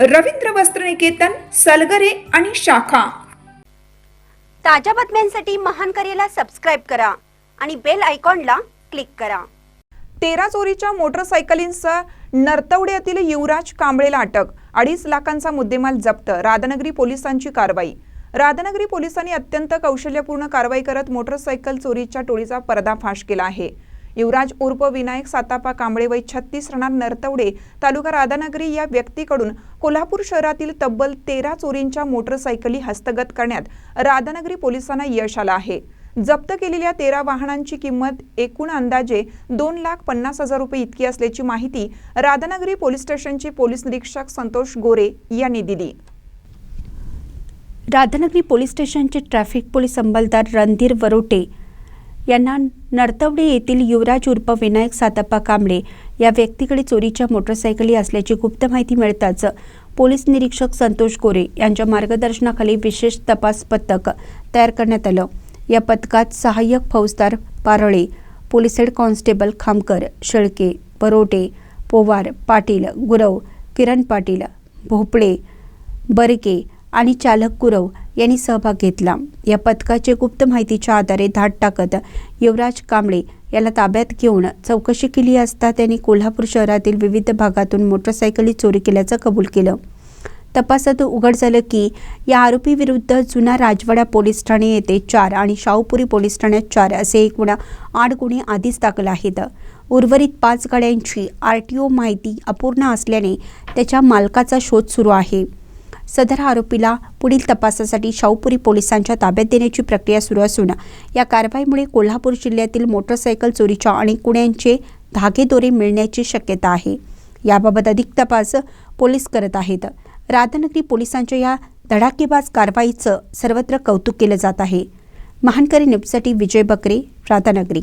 रवींद्र वस्त्रनिकेतन सलगरे आणि शाखा. ताज्या बातम्यांसाठी महान करेला सबस्क्राईब करा आणि बेल आयकॉनला क्लिक करा. तेरा चोरीच्या मोटरसायकलींसह नरतवड्यातील युवराज कांबळेला अटक. अडीच लाखांचा मुद्देमाल जप्त. राधानगरी पोलिसांची कारवाई. राधानगरी पोलिसांनी अत्यंत कौशल्यपूर्ण कारवाई करत मोटरसायकल चोरीच्या टोळीचा पर्दाफाश केला आहे. युवराज उर्फ विनायक सातापा कांबळे वय छत्तीस रणार नरतवडे तालुका राधानगरी या व्यक्तीकडून कोल्हापूर शहरातील तब्बल तेरा चोरींच्या मोटरसायकली हस्तगत करण्यात राधानगरी पोलिसांना यश आलं आहे. जप्त केलेल्या तेरा वाहनांची किंमत एकूण अंदाजे दोन लाख पन्नास हजार रुपये इतकी असल्याची माहिती राधानगरी पोलीस स्टेशनचे पोलीस निरीक्षक संतोष गोरे यांनी दिली. राधानगरी पोलीस स्टेशनचे ट्रॅफिक पोलीस अंमलदार रणधीर वरोटे यांना नर्तवडे येथील युवराज उर्फ विनायक सातप्पा कांबळे या व्यक्तीकडे चोरीच्या मोटरसायकली असल्याची गुप्त माहिती मिळताच पोलीस निरीक्षक संतोष गोरे यांच्या मार्गदर्शनाखाली विशेष तपास पथक तयार करण्यात आलं. या पथकात सहाय्यक फौजदार Parale police head constable Khamkar Shelke Barote Powar Patil Gurav Kiran Patil Bhople Barke आणि चालक गुरव यांनी सहभाग घेतला. या पथकाचे गुप्त माहितीच्या आधारे धाड टाकत युवराज कांबळे याला ताब्यात घेऊन चौकशी केली असता त्यांनी कोल्हापूर शहरातील विविध भागातून मोटरसायकली चोरी केल्याचं कबूल केलं. तपासात उघड झालं की या आरोपीविरुद्ध जुना राजवाडा पोलीस ठाणे येथे चार आणि शाहूपुरी पोलीस ठाण्यात चार असे एकूण आठ गुन्हे आधीच दाखल आहेत. उर्वरित पाच गाड्यांची आर टी ओ माहिती अपूर्ण असल्याने त्याच्या मालकाचा शोध सुरू आहे. सदर आरोपीला पुढील तपासासाठी शाहूपुरी पोलिसांच्या ताब्यात देण्याची प्रक्रिया सुरू असून या कारवाईमुळे कोल्हापूर जिल्ह्यातील मोटरसायकल चोरीच्या अनेक गुन्ह्यांचे धागेदोरे मिळण्याची शक्यता आहे. याबाबत अधिक तपास पोलीस करत आहेत. राधानगरी पोलिसांच्या या धडाकेबाज कारवाईचं सर्वत्र कौतुक केलं जात आहे. महानकरी न्यूजसाठी विजय बकरे राधानगरी.